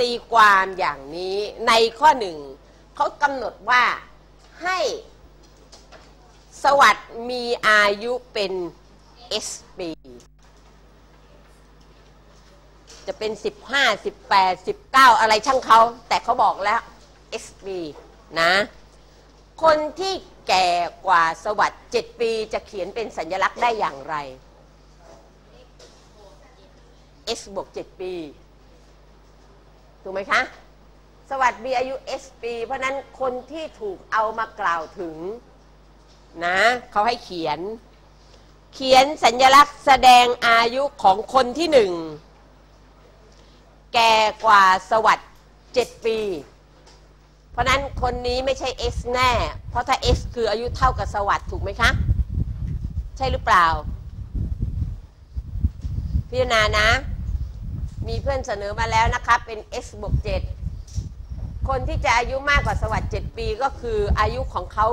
ตีความอย่างนี้ในข้อหนึ่งเขากำหนดว่าให้สวัสดมีอายุเป็น S ปี จะเป็น 15 18 19 อะไรช่างเขา แต่เขาบอกแล้ว S ปีนะ คนที่แก่กว่าสวัสด์7ปีจะเขียนเป็นสัญลักษณ์ได้อย่างไร S บวก 7 ปี ถูกไหมคะ สวัสด์มีอายุ S ปีเพราะนั้นคนที่ถูกเอามากล่าวถึงนะเขาให้เขียน เขียนสัญลักษณ์แสดงอายุของคนที่หนึ่ง แก่กว่าสวัสด์7ปี เพราะนั้นคนนี้ไม่ใช่ X แน่ เพราะถ้า X คืออายุเท่ากับสวัสด์ถูกไหมคะ ใช่หรือเปล่า พิจารณานะ มีเพื่อนเสนอมาแล้วนะคะเป็น x บวก7คนที่จะอายุมากกว่าสวัสด์7ปี ก็คืออายุของเขา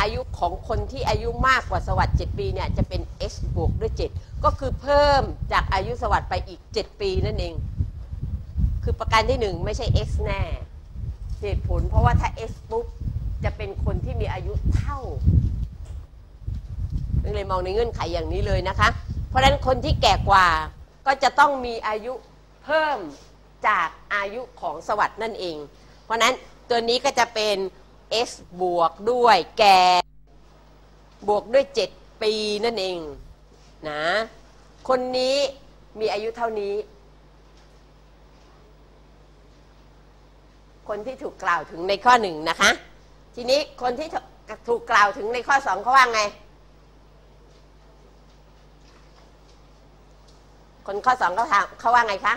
อายุของคนที่อายุมากกว่าสวัสด์7ปีเนี่ยจะเป็น x บวกด้วย 7 ก็คือเพิ่มจากอายุสวัสด์ไปอีก 7 ปีนั่นเอง คือประการที่ 1 ไม่ใช่ x แน่เหตุผล เพราะว่าถ้า x ปุ๊บจะเป็นคนที่มีอายุเท่าเลยมองในเงื่อนไขอย่างนี้เลยนะคะ เพราะฉะนั้นคนที่แก่กว่าก็จะต้องมีอายุ เพิ่มจากอายุของสวัสด์นั่นเอง เพราะนั้นตัวนี้ก็จะเป็น s บวกด้วยแก่บวกด้วย 7 ปีนั่นเองนะคนนี้มีอายุเท่านี้ คนที่ถูกกล่าวถึงในข้อหนึ่งนะคะ ทีนี้คนที่ถูกกล่าวถึงในข้อสองเขาว่าไง คนข้อสองเขาถามเขาว่าไงคะ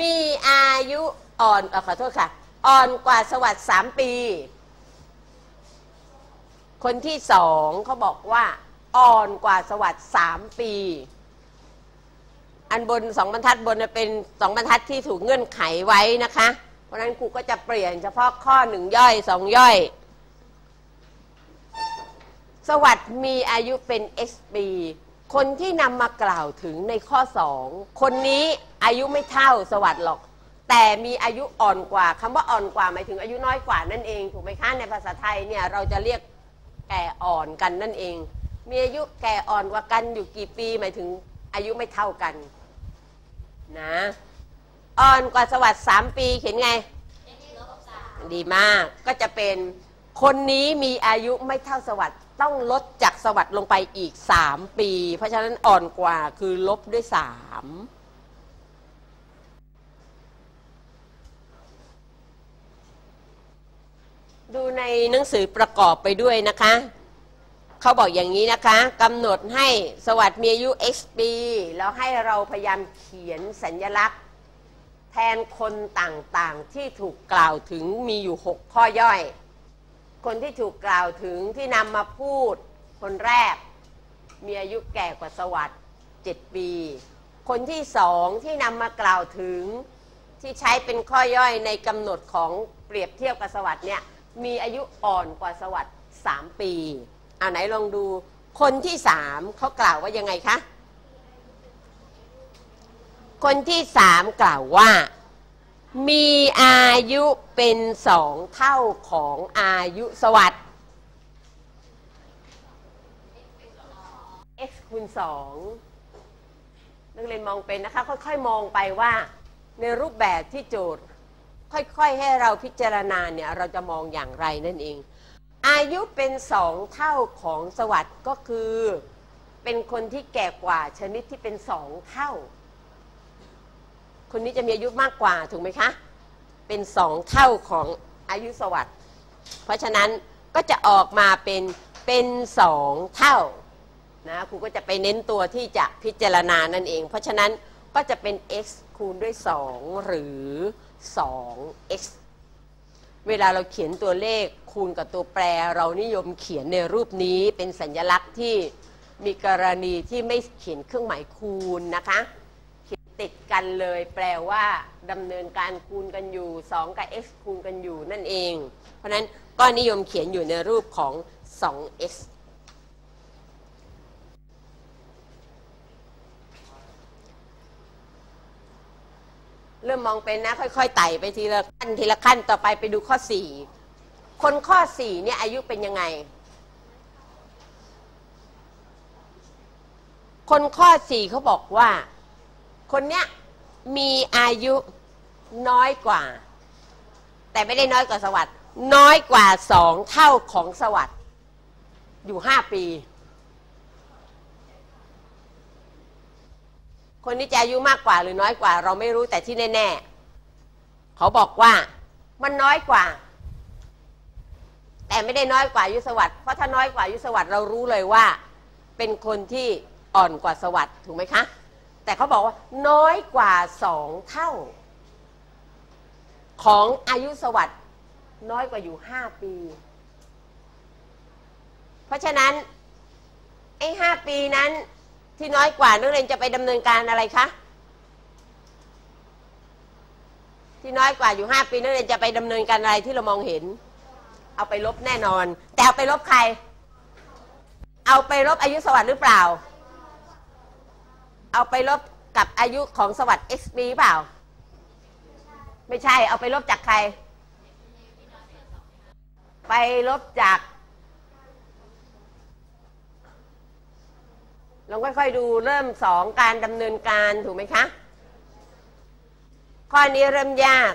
มีอายุอ่อนอขอโทษค่ะ อ่อนกว่าสวัสด์สามปี คนที่สองเขาบอกว่า อ่อนกว่าสวัสด์สามปี อันบนสองบรรทัดบนเป็นสองบรรทัดที่ถูกเงื่อนไขไว้นะคะ เพราะนั้นครูก็จะเปลี่ยนเฉพาะข้อหนึ่งย่อยสองย่อย สวัสด์มีอายุเป็น x ปี คนที่นำมากล่าวถึงในข้อสองคนนี้อายุไม่เท่าสวัสด์หรอก แต่มีอายุอ่อนกว่าคำว่าอ่อนกว่าหมายถึงอายุน้อยกว่านั่นเองถูกไหมคะในภาษาไทยเนี่ยเราจะเรียกแก่อ่อนกันนั่นเอง มีอายุแก่อ่อนกว่ากันอยู่กี่ปีหมายถึงอายุไม่เท่ากันนะอ่อนกว่าสวัสด์สามปีเขียนไงดีมากก็จะเป็นคนนี้มีอายุไม่เท่าสวัสด์ ต้องลดจากสวัสด์ลงไปอีก 3 ปี เพราะฉะนั้นอ่อนกว่าคือลบด้วย 3ดูในหนังสือประกอบไปด้วยนะคะ เขาบอกอย่างนี้นะคะกำหนดให้สวัสด์มีอายุ x ปีแล้วให้เราพยายามเขียนสัญญลักษณ์ แทนคนต่างๆที่ถูกกล่าวถึงมีอยู่ 6 ข้อย่อย คนที่ถูกกล่าวถึงที่นำมาพูด คนแรก มีอายุแก่กว่าสวัสด์7ปี คนที่สองที่นำมากล่าวถึงที่ใช้เป็นข้อย่อยในกำหนดของเปรียบเทียบกับสวัสด์เนี่ยมีอายุอ่อนกว่าสวัสด์3ปีเอาไหนลองดูคนที่สามเขากล่าวว่ายังไงคะ คนที่สามกล่าวว่า มีอายุเป็นสองเท่าของอายุสวัสด์ x คูณสองนักเรียนมองเป็นนะคะ ค่อยๆ มองไปว่า ในรูปแบบที่โจทย์ ค่อยๆ ให้เราพิจารณาเนี่ยเราจะมองอย่างไรนั่นเอง อายุเป็นสองเท่าของสวัสด์ก็คือ เป็นคนที่แก่กว่าชนิดที่เป็นสองเท่า คนนี้จะมีอายุมากกว่าถูกไหมคะ เป็นสองเท่าของอายุสวัสด์เพราะฉะนั้นก็จะออกมาเป็นเป็นสองเท่านะครูก็จะไปเน้นตัวที่จะพิจารณานั่นเอง เพราะฉะนั้นก็จะเป็น x คูณด้วย 2 หรือ 2x เวลาเราเขียนตัวเลขคูณกับตัวแปร เรานิยมเขียนในรูปนี้เป็นสัญลักษณ์ที่มีกรณีที่ไม่เขียนเครื่องหมายคูณนะคะ ติดกันเลย แปลว่าดำเนินการคูณกันอยู่ 2 กับ x คูณกันอยู่นั่นเอง เพราะนั้นก็นิยมเขียนอยู่ในรูปของ 2x เริ่มมองเป็นนะ ค่อยๆไต่ไปทีละขั้นทีละขั้นต่อไปไปดูข้อสี่คนข้อสี่เนี่ยอายุเป็นยังไง คนข้อสี่เขาบอกว่า คนเนี้ยมีอายุน้อยกว่า แต่ไม่ได้น้อยกว่าสวัสด์น้อยกว่าสองเท่าของสวัสด์อยู่ห้าปี คนนี้จะอายุมากกว่าหรือน้อยกว่า เราไม่รู้แต่ที่แน่ๆเขาบอกว่ามันน้อยกว่า แต่ไม่ได้น้อยกว่ายุสวัสด์เพราะถ้าน้อยกว่ายุสวัสด์เรารู้เลยว่า เป็นคนที่อ่อนกว่าสวัสด์ถูกไหมคะ แต่เขาบอกว่าน้อยกว่าสองเท่า ของอายุสวัสด์น้อยกว่าอยู่ห้าปี เพราะฉะนั้น ไอ้ห้าปีนั้นที่น้อยกว่านักเรียนจะไปดำเนินการอะไรคะที่น้อยกว่าอยู่ห้าปีนักเรียนจะไปดำเนินการอะไรที่เรามองเห็น เอาไปลบแน่นอน แต่เอาไปลบใคร เอาไปลบอายุสวัสด์หรือเปล่า เอาไปลบกับอายุของสวัสด์ x ปีเปล่า ไม่ใช่เอาไปลบจากใคร ไปลบจากลองค่อยๆดูเริ่มสองการดำเนินการถูกไหมคะ ข้อนี้เริ่มยาก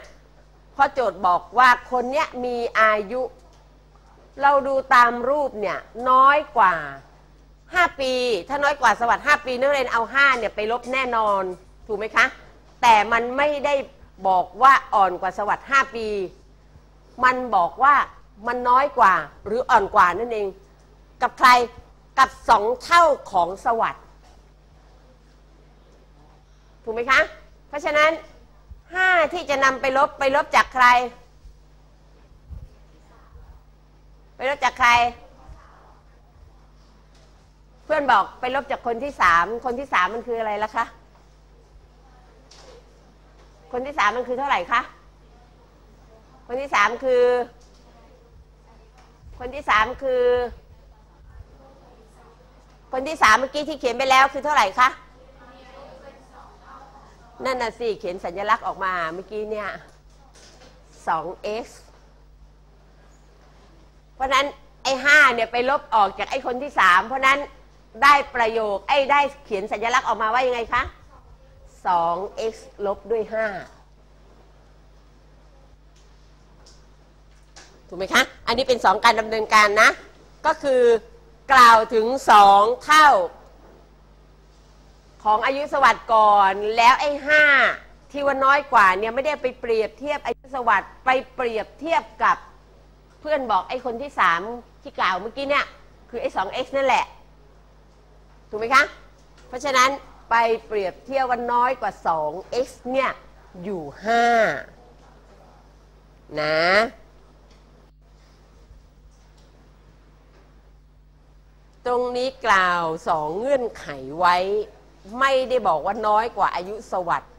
เพราะโจทย์บอกว่าคนเนี้ยมีอายุ เราดูตามรูปเนี่ยน้อยกว่า 5 ปี ถ้าน้อยกว่าสวัสดิ์5ปีนักเรียนเอา 5 เนี่ยไปลบแน่นอน ถูกไหมคะ แต่มันไม่ได้บอกว่าอ่อนกว่าสวัสดิ์5ปี มันบอกว่ามันน้อยกว่าหรืออ่อนกว่านั่นเอง กับใคร กับสองเท่าของสวัสด์ถูกไหมคะ เพราะฉะนั้น 5 ที่จะนำไปลบไปลบจากใคร ไปลบจากใคร พื่อนบอกไปลบจากคนที่สามคนที่สามมันคืออะไรล่ะคะคนที่สามมันคือเท่าไหร่คะคนที่สามคือ คนที่สามคือ คนที่สามเมื่อกี้ที่เขียนไปแล้วคือเท่าไหร่คะนั่นน่ะสิเขียนสัญลักษณ์ออกมาเมื่อกี้เนี่ย 2x เพราะนั้นไอ้ห้าเนี่ยไปลบออกจากไอ้คนที่สามเพราะนั้น ได้ประโยคไอ้ได้เขียนสัญลักษณ์ออกมาว่ายังไงคะ 2x ลบด้วย 5 ถูกไหมคะ อันนี้เป็น 2 การดำเนินการนะ ก็คือกล่าวถึง 2 เท่า ของอายุสวัสดิ์ก่อนแล้วไอ้ห้าที่ว่าน้อยกว่าเนี่ยไม่ได้ไปเปรียบเทียบอายุสวัสดิ์ไปเปรียบเทียบกับเพื่อนบอกไอ้คนที่สามที่กล่าวเมื่อกี้เนี่ย คือไอ้สอง x นั่นแหละ ถูกไหมคะ เพราะฉะนั้นไปเปรียบเทียบว่าน้อยกว่า 2x เนี่ย อยู่ 5 นะ ตรงนี้กล่าวสองเงื่อนไขไว้ ไม่ได้บอกว่าน้อยกว่าอายุสวัสด์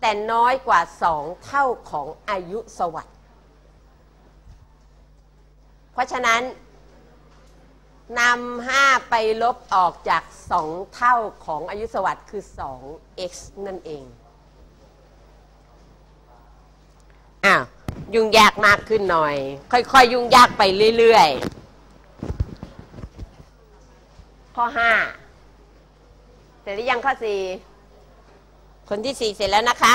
แต่น้อยกว่าสองเท่าของอายุสวัสด์เพราะฉะนั้น นำห้าไปลบออกจากสองเท่าของอายุสวัสด์คือ 2x นั่นเอง อ้าว ยุ่งยากมากขึ้นหน่อย ค่อยๆยุ่งยากไปเรื่อยๆ ข้อ5เสร็จหรือยังข้อ4คนที่4เสร็จแล้วนะคะ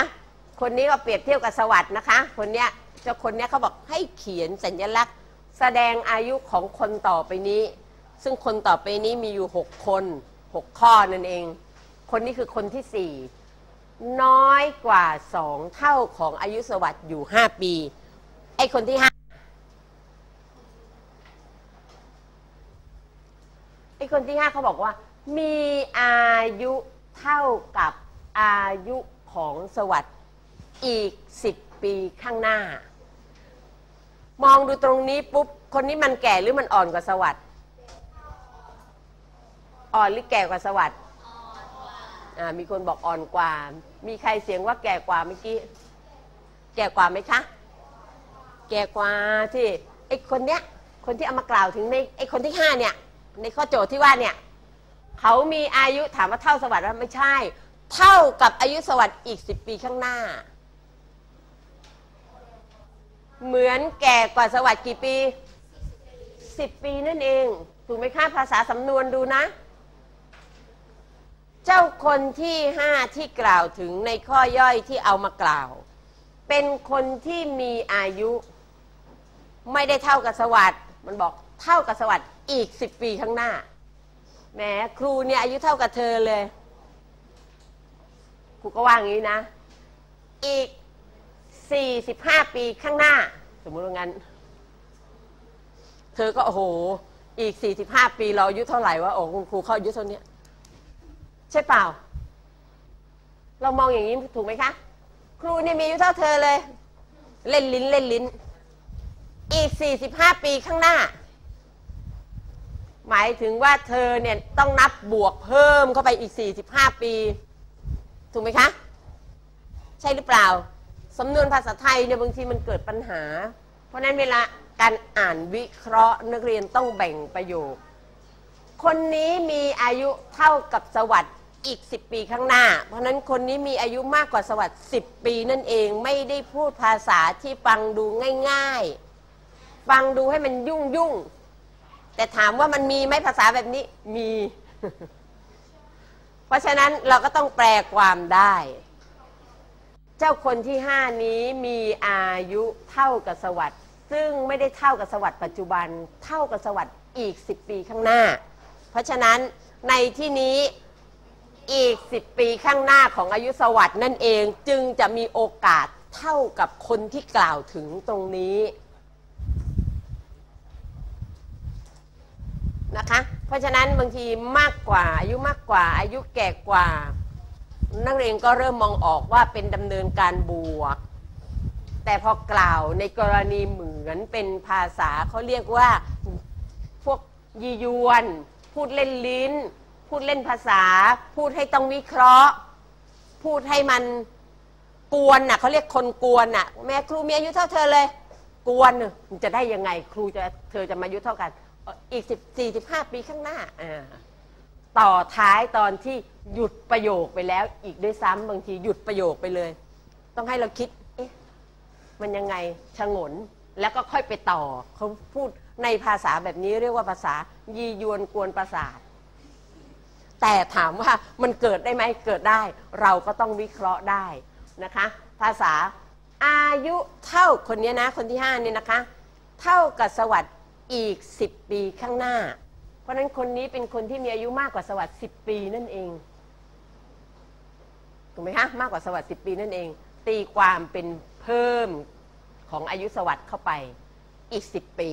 คนนี้ก็เปรียบเทียบกับสวัสด์นะคะ คนเนี้ยเจ้าคนเนี้ยเขาบอกให้เขียนสัญลักษณ์ แสดงอายุของคนต่อไปนี้ ซึ่งคนต่อไปนี้มีอยู่ 6 คน 6 ข้อนั่นเอง คนนี้คือคนที่ 4 น้อยกว่า 2 เท่าของอายุสวัสดิ์อยู่ 5 ปี ไอ้คนที่ 5 ไอ้คนที่ 5 เขาบอกว่า มีอายุเท่ากับอายุของสวัสดิ์อีก 10 ปีข้างหน้า มองดูตรงนี้ปุ๊บ คนนี้มันแก่หรือมันอ่อนกว่าสวัสด์ อ่อนหรือแก่กว่าสวัสด์มีคนบอกอ่อนกว่า มีใครเสียงว่าแก่กว่าเมื่อกี้ แก่กว่าไหมคะ แก่กว่าที่ไอ้คนเนี้ย คนที่เอามากล่าวถึงในไอ้คนที่ห้าเนี่ย ในข้อโจทย์ที่ว่าเนี่ย เขามีอายุถามว่าเท่าสวัสด์ว่าไม่ใช่ เท่ากับอายุสวัสด์อีกสิบปีข้างหน้า เหมือนแก่กว่าสวัสด์กี่ปีสิบปีนั่นเอง ถูกไหมคะภาษาสำนวนดูนะ เจ้าคนที่ห้าที่กล่าวถึงในข้อย่อยที่เอามากล่าว เป็นคนที่มีอายุ ไม่ได้เท่ากับสวัสด์มันบอกเท่ากับสวัสด์อีกสิบปีข้างหน้าแหมครูเนี่ยอายุเท่ากับเธอเลยครูก็ว่างี้นะ อีก45ปีข้างหน้า สมมติว่างั้น เธอก็โอ้โห อีก45ปีเราอายุเท่าไหร่วะโอ้คุณครูเขาอายุเท่านี้ ใช่เปล่า เรามองอย่างนี้ถูกไหมคะ ครูเนี่ยมีอายุเท่าเธอเลย เล่นลิ้นเล่นลิ้น อีก 45 ปีข้างหน้า หมายถึงว่าเธอเนี่ยต้องนับบวกเพิ่มเข้าไปอีก 45 ปี ถูกไหมคะ ใช่หรือเปล่าสำนวนภาษาไทยเนี่ยบางทีมันเกิดปัญหา เพราะนั้นเวลาการอ่านวิเคราะห์นักเรียนต้องแบ่งประโยค คนนี้มีอายุเท่ากับสวัสด์ อีก 10 ปีข้างหน้า เพราะฉะนั้นคนนี้มีอายุมากกว่าสวัสด์10 ปีนั่นเองไม่ได้พูดภาษาที่ฟังดูง่าย ๆ ฟังดูให้มันยุ่งยุ่งแต่ถามว่ามันมีไหมภาษาแบบนี้มี เพราะฉะนั้นเราก็ต้องแปลความได้ เจ้าคนที่ห้านี้มีอายุเท่ากับสวัสด์ซึ่งไม่ได้เท่ากับสวัสด์ปัจจุบัน เท่ากับสวัสด์อีก 10 ปีข้างหน้า เพราะฉะนั้นในที่นี้ อีก 10 ปีข้างหน้าของอายุสวัสด์นั่นเองจึงจะมีโอกาสเท่ากับคนที่กล่าวถึงตรงนี้นะคะ เพราะฉะนั้นบางทีมากกว่า อายุมากกว่า อายุแก่กว่า นักเรียนก็เริ่มมองออกว่าเป็นดำเนินการบวก แต่พอกล่าวในกรณีเหมือนเป็นภาษาเขาเรียกว่าพวกยียวน พูดเล่นลิ้น พูดเล่นภาษา พูดให้ต้องวิเคราะห์ พูดให้มันกวนน่ะเขาเรียกคนกวนน่ะ แม่ครูมีอายุเท่าเธอเลย กวนน่ะมันจะได้ยังไงครูจะเธอจะมาอายุเท่ากัน อีกสิบสี่สิบห้าปีข้างหน้าต่อท้ายตอนที่หยุดประโยคไปแล้ว อีกด้วยซ้ำบางทีหยุดประโยคไปเลย ต้องให้เราคิด เอ๊ะมันยังไงชงนแล้วก็ค่อยไปต่อเขาพูดในภาษาแบบนี้เรียกว่าภาษายียวนกวนประสาท แต่ถามว่ามันเกิดได้ไหมเกิดได้ เราก็ต้องวิเคราะห์ได้นะคะ ภาษาอายุเท่าคนนี้นะคนที่ห้านี่นะคะ เท่ากับสวัสด์อีก 10 ปีข้างหน้า เพราะฉะนั้นคนนี้เป็นคนที่มีอายุมากกว่าสวัสด์10 ปีนั่นเองถูกไหมคะมากกว่าสวัสด์10 ปีนั่นเอง ตีความเป็นเพิ่มของอายุสวัสด์เข้าไปอีก 10 ปี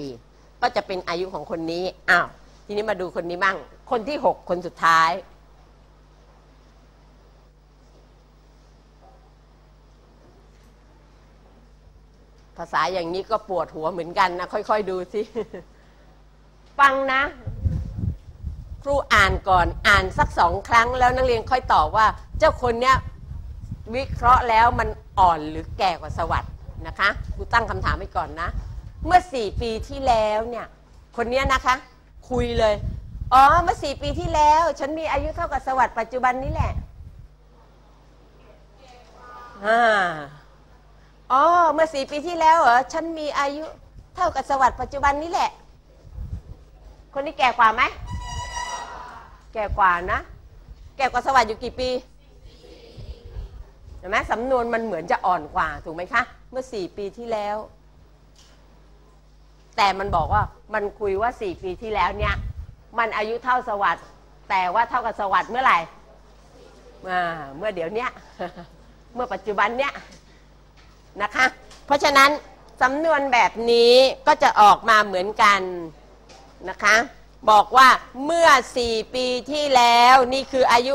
ก็จะเป็นอายุของคนนี้อ้าวทีนี้มาดูคนนี้บ้าง คนที่6คนสุดท้าย ภาษาอย่างนี้ก็ปวดหัวเหมือนกันนะ ค่อย ๆ ดูสิ ฟังนะ ครูอ่านก่อนอ่านสักสองครั้งแล้วนักเรียนค่อยตอบว่า เจ้าคนเนี้ยวิเคราะห์แล้วมันอ่อนหรือแก่กว่าสวัสด์นะคะครูตั้งคำถามไว้ก่อนนะ เมื่อสี่ปีที่แล้วเนี่ย คนเนี้ยนะคะ คุยเลย อ๋อเมื่อสี่ปีที่แล้ว ฉันมีอายุเท่ากับสวัสด์ปัจจุบันนี้แหละอ่าอ๋อเมื่อสี่ปีที่แล้วเหรอฉันมีอายุเท่ากับสวัสด์ปัจจุบันนี้แหละ คนนี้แก่กว่าไหมแก่กว่านะ แก่กว่าสวัสด์อยู่กี่ปีเห็นไหมสำนวนมันเหมือนจะอ่อนกว่าถูกไหมคะ เมื่อสี่ปีที่แล้ว แต่มันบอกว่ามันคุยว่าสี่ปีที่แล้วเนี่ย มันอายุเท่าสวัสด์แต่ว่าเท่ากับสวัสด์เมื่อไหร่อ่าเมื่อเดี๋ยวเนี้ยเมื่อปัจจุบันเนี้ยนะคะ เพราะฉะนั้นสำนวนแบบนี้ก็จะออกมาเหมือนกันนะคะ บอกว่าเมื่อ4ปีที่แล้วนี่คืออายุ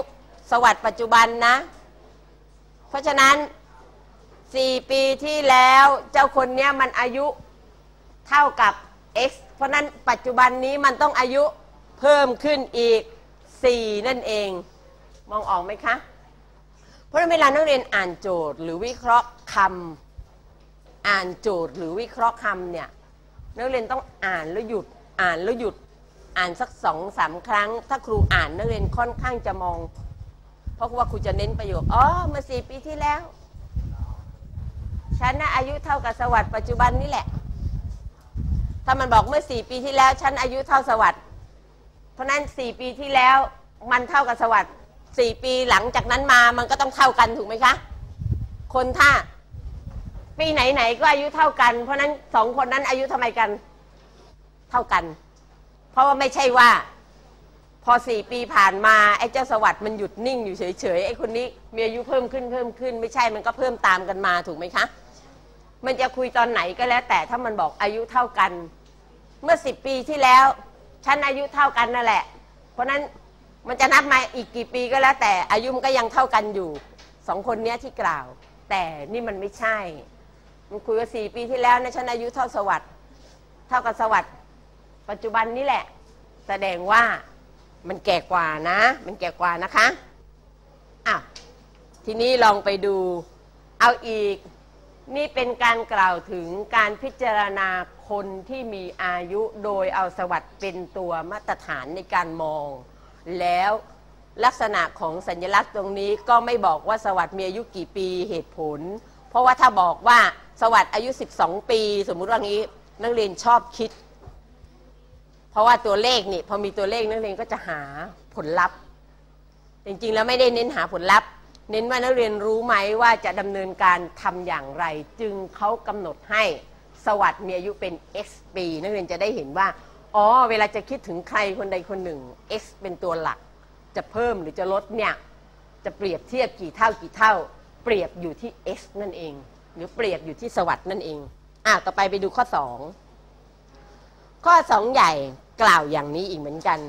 สวัสด์ปัจจุบันนะ เพราะฉะนั้น4ปีที่แล้วเจ้าคนเนี้ยมันอายุเท่ากับ x เพราะนั้นปัจจุบันนี้มันต้องอายุ เพิ่มขึ้นอีก 4 นั่นเอง มองออกไหมคะ เพราะเวลานักเรียนอ่านโจทย์หรือวิเคราะห์คำอ่านโจทย์หรือวิเคราะห์คำเนี่ยนักเรียนต้องอ่านแล้วหยุดอ่านแล้วหยุดอ่านสักสองสามครั้ง ถ้าครูอ่านนักเรียนค่อนข้างจะมอง เพราะว่าครูจะเน้นประโยคอ๋อเมื่อสี่ปีที่แล้วฉันนะอายุเท่ากับสวัสดิ์ปัจจุบันนี่แหละ ถ้ามันบอกเมื่อสี่ปีที่แล้ว ฉันอายุเท่าสวัสดิ์ ราะนั้นสี่ปีที่แล้วมันเท่ากับสวัสดิ์สี่ปีหลังจากนั้นมามันก็ต้องเท่ากันถูกไหมคะ คนถ้า ปีไหนๆก็อายุเท่ากัน เพราะนั้นสองคนนั้นอายุทำไมกัน เท่ากัน เพราะว่าไม่ใช่ว่า พอสี่ปีผ่านมาไอ้เจ้าสวัสด์มันหยุดนิ่งอยู่เฉยๆไอ้คนนี้มีอายุเพิ่มขึ้นเพิ่มขึ้น ไม่ใช่มันก็เพิ่มตามกันมาถูกไหมคะมันจะคุยตอนไหนก็แล้ว แต่ถ้ามันบอกอายุเท่ากัน เมื่อสิบปีที่แล้ว ฉันอายุเท่ากันนั่นแหละ เพราะนั้นมันจะนับมาอีกกี่ปีก็แล้ว แต่อายุมันก็ยังเท่ากันอยู่สองคนเนี้ยที่กล่าว แต่นี่มันไม่ใช่ มันคุยว่าสี่ปีที่แล้วนะฉันอายุเท่าสวัสด์เท่ากับสวัสด์ปัจจุบันนี่แหละ แสดงว่ามันแก่กว่านะ มันแก่กว่านะคะอะทีนี้ลองไปดูเอาอีก นี่เป็นการกล่าวถึงการพิจารณาคนที่มีอายุโดยเอาสวัสด์เป็นตัวมาตรฐานในการมอง แล้วลักษณะของสัญลักษณ์ตรงนี้ก็ไม่บอกว่าสวัสด์มีอายุกี่ปีเหตุผล เพราะว่าถ้าบอกว่าสวัสด์อายุ 12 ปี สมมุติว่างี้นักเรียนชอบคิด เพราะว่าตัวเลขนี่พอมีตัวเลขนักเรียนก็จะหาผลลัพธ์ จริงๆแล้วไม่ได้เน้นหาผลลัพธ์ เน้นว่านักเรียนรู้ไหมว่าจะดำเนินการทำอย่างไร จึงเขากำหนดให้สวัสด์มีอายุเป็น x ปีนักเรียนจะได้เห็นว่าอ๋อเวลาจะคิดถึงใครคนใดคนหนึ่ง x เป็นตัวหลัก จะเพิ่มหรือจะลดเนี่ยจะเปรียบเทียบกี่เท่ากี่เท่า เปรียบอยู่ที่ x นั่นเอง หรือเปรียบอยู่ที่สวัสด์นั่นเองอะต่อไปไปดูข้อ 2 ข้อ 2 ใหญ่กล่าวอย่างนี้อีกเหมือนกัน